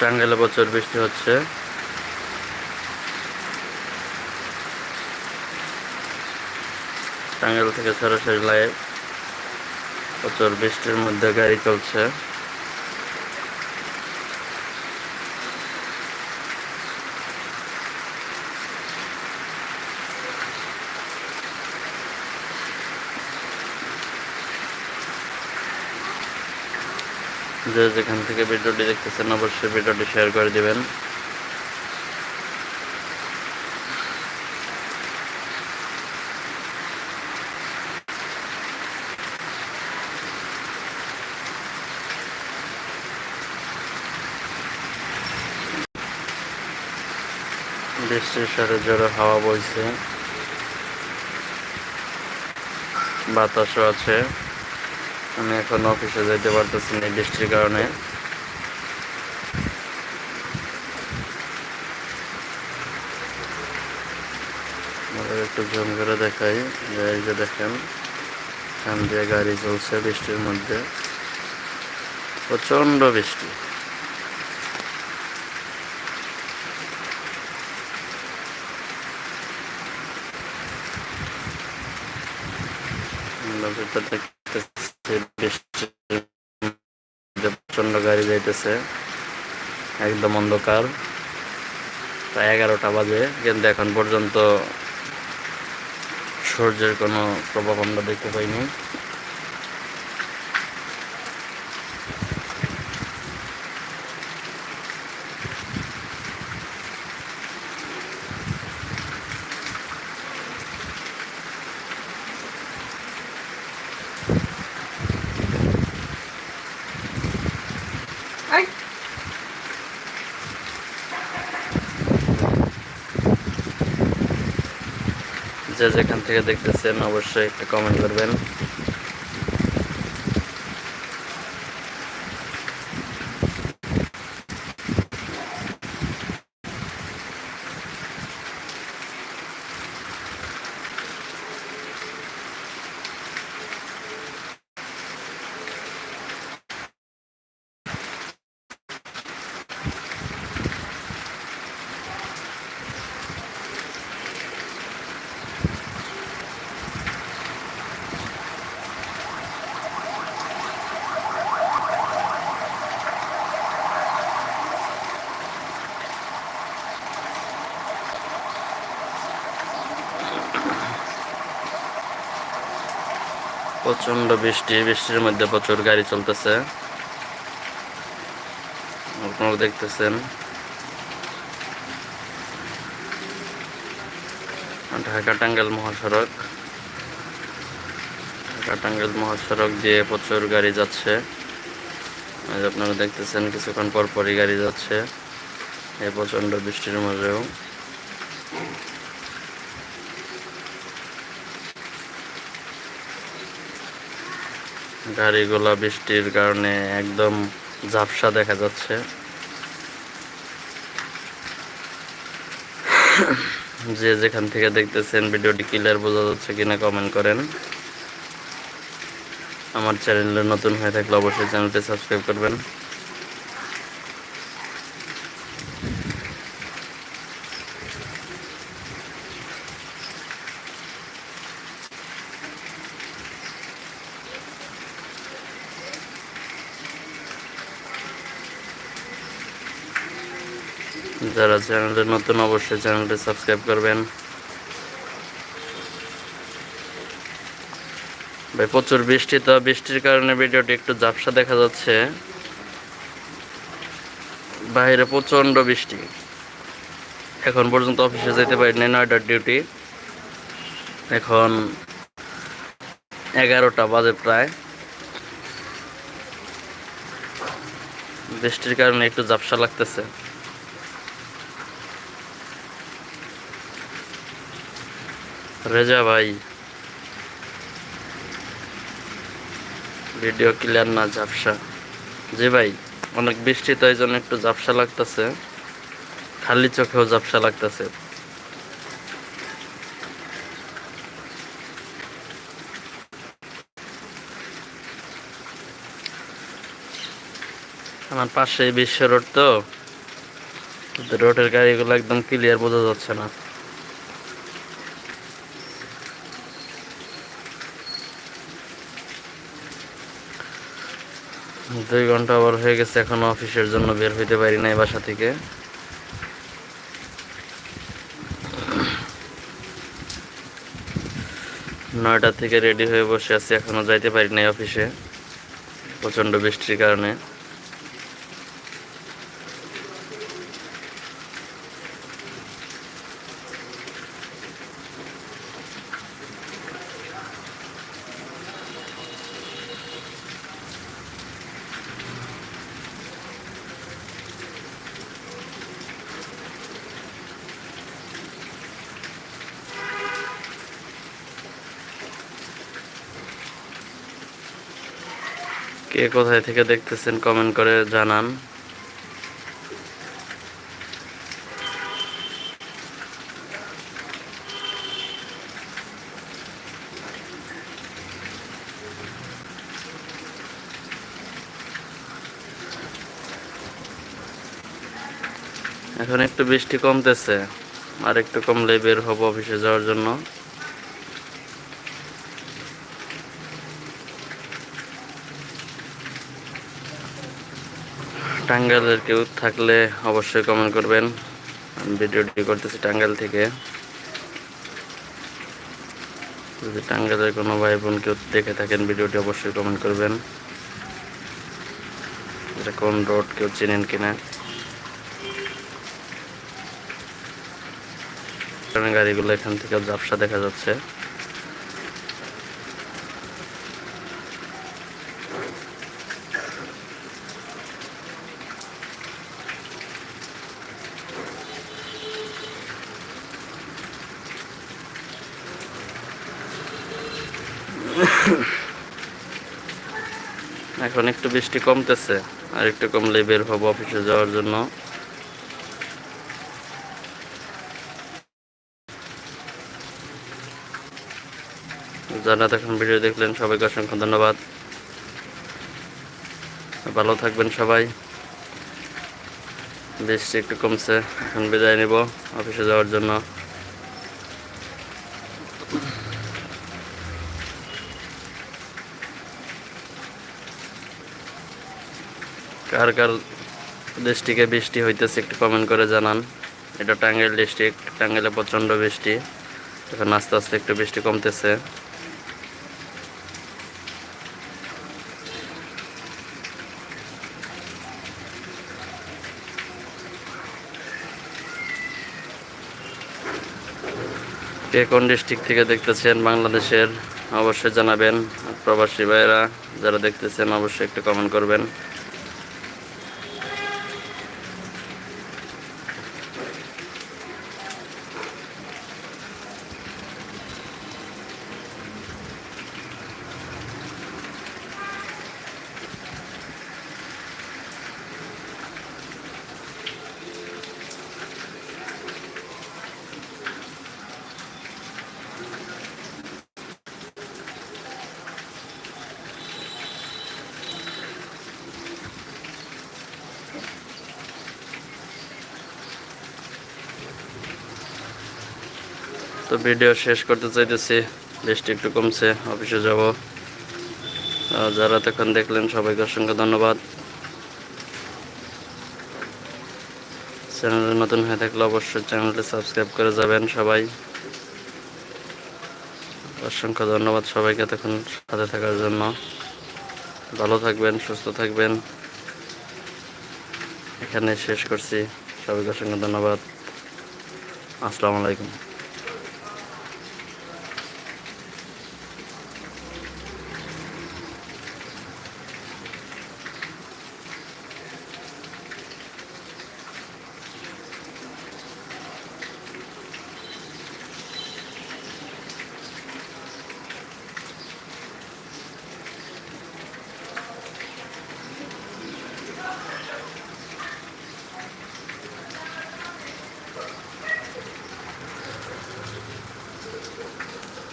টাঙ্গাইলে প্রচুর বৃষ্টি হচ্ছে। টাঙ্গাইল থেকে সরাসরি লাইভ প্রচুর বৃষ্টির মধ্যে গাড়ি চলছে। যে যেখান থেকে ভিডিওটি দেখতেছেন, অবশ্যই ভিডিওটি শেয়ার করে দিবেন। বৃষ্টির সাথে জোরে হাওয়া বইছে। বাতাসও আছে। আমি এখন অফিসে যেতে পারতেছি না বৃষ্টির কারণে। একটু জুম করে দেখাই, যে এই যে দেখেন, এখান দিয়ে গাড়ি চলছে বৃষ্টির মধ্যে। প্রচণ্ড বৃষ্টি। আমরা ভিতর দেখতেছি প্রচণ্ড গাড়ি যাইতেছে। একদম অন্ধকার। প্রায় এগারোটা বাজে, কিন্তু এখন পর্যন্ত সূর্যের কোনো প্রভাব আমরা দেখতে পাইনি। যে যেখান থেকে দেখতেছেন অবশ্যই একটা কমেন্ট করবেন। প্রচণ্ড বৃষ্টি, বৃষ্টির মধ্যে প্রচুর গাড়ি চলতেছে। আপনারা দেখতেছেন। ঢাকা টাঙ্গাইল মহাসড়ক। ঢাকা টাঙ্গাইল মহাসড়ক দিয়ে প্রচুর গাড়ি যাচ্ছে। আপনারা দেখতেছেন, কিছুক্ষণ পর পরই গাড়ি যাচ্ছে। এই প্রচণ্ড বৃষ্টির মাঝেও। গাড়িগুলা বৃষ্টির কারণে একদম ঝাপসা দেখা যাচ্ছে। যে যেখান থেকে দেখতেছেন ভিডিওটি ক্লিয়ার বোঝা যাচ্ছে কিনা কমেন্ট করেন। আমার চ্যানেলে নতুন হয়ে থাকলে অবশ্যই চ্যানেলটি সাবস্ক্রাইব করবেন। যারা চ্যানেলে নতুন অবশ্যই চ্যানেলটি সাবস্ক্রাইব করবেন। ভাই, প্রচুর বৃষ্টি তো, বৃষ্টির কারণে ভিডিওটি একটু ঝাপসা দেখা যাচ্ছে। বাইরে প্রচণ্ড বৃষ্টি। এখন পর্যন্ত অফিসে যেতে পারিনি, নয়টার ডিউটি। এখন এগারোটা বাজে প্রায়। বৃষ্টির কারণে একটু ঝাপসা লাগতেছে। রেজা ভাই। ভিডিও ক্লিয়ার না, ঝাপসা। জি ভাই, অনেক বৃষ্টি তো এই জন্য একটু ঝাপসা লাগতেছে। খালি চোখেও ঝাপসা লাগতেছে। আমার পাশে বিশ্ব রোড তো। রোডের গাড়িগুলো একদম ক্লিয়ার বোঝা যাচ্ছে না। দুই ঘণ্টা আবার হয়ে গেছে, এখনও অফিসের জন্য বের হইতে পারি নাই বাসা থেকে। নয়টা থেকে রেডি হয়ে বসে আছি, এখনও যাইতে পারি নাই অফিসে। প্রচণ্ড বৃষ্টির কারণে। কে কোথায় থেকে দেখতেছেন কমেন্ট করে জানান। এখন একটু বৃষ্টি কমতেছে আর একটু কমলে বের হব অফিসে যাওয়ার জন্য। টাঙ্গাইলের কেউ থাকলে অবশ্যই কমেন্ট করবেন। আমি ভিডিওটি করতেছি টাঙ্গাইল থেকে। যদি টাঙ্গাইলের কোনো ভাই বোন কেউ দেখে থাকেন, ভিডিওটি অবশ্যই কমেন্ট করবেন। এটা কোন রোড কেউ চেনেন কিনা? গাড়িগুলো এখান থেকে ঝাপসা দেখা যাচ্ছে। এখন একটু বৃষ্টি কমতেছে, আর একটু কমলে বের হব অফিসে যাওয়ার জন্য। যারা তখন ভিডিও দেখলেন, সবাইকে অসংখ্য ধন্যবাদ। ভালো থাকবেন সবাই। বৃষ্টি একটু কমছে, এখন বিদায় নিব অফিসে যাওয়ার জন্য। কার কার ডিস্ট্রিক্টে বৃষ্টি হইতেছে একটু কমেন্ট করে জানান। এটা টাঙ্গাইল ডিস্ট্রিক্ট টাঙ্গাইলে প্রচণ্ড বৃষ্টি। এখন আস্তে আস্তে একটু বৃষ্টি কমতেছে। কে কোন ডিস্ট্রিক্ট থেকে দেখতেছেন বাংলাদেশের, অবশ্যই জানাবেন। প্রবাসী ভাইয়েরা, যারা দেখতেছেন, অবশ্যই একটু কমেন্ট করবেন। তো ভিডিও শেষ করতে চাইতেছি। বৃষ্টি একটু কমছে, অফিসে যাব। যারা তখন দেখলেন, সবাইকে অসংখ্য ধন্যবাদ। চ্যানেলে নতুন হয়ে থাকলে অবশ্যই চ্যানেলটি সাবস্ক্রাইব করে যাবেন সবাই। অসংখ্য ধন্যবাদ সবাইকে তখন সাথে থাকার জন্য। ভালো থাকবেন, সুস্থ থাকবেন। এখানে শেষ করছি। সবাইকে অসংখ্য ধন্যবাদ। আসসালামু আলাইকুম।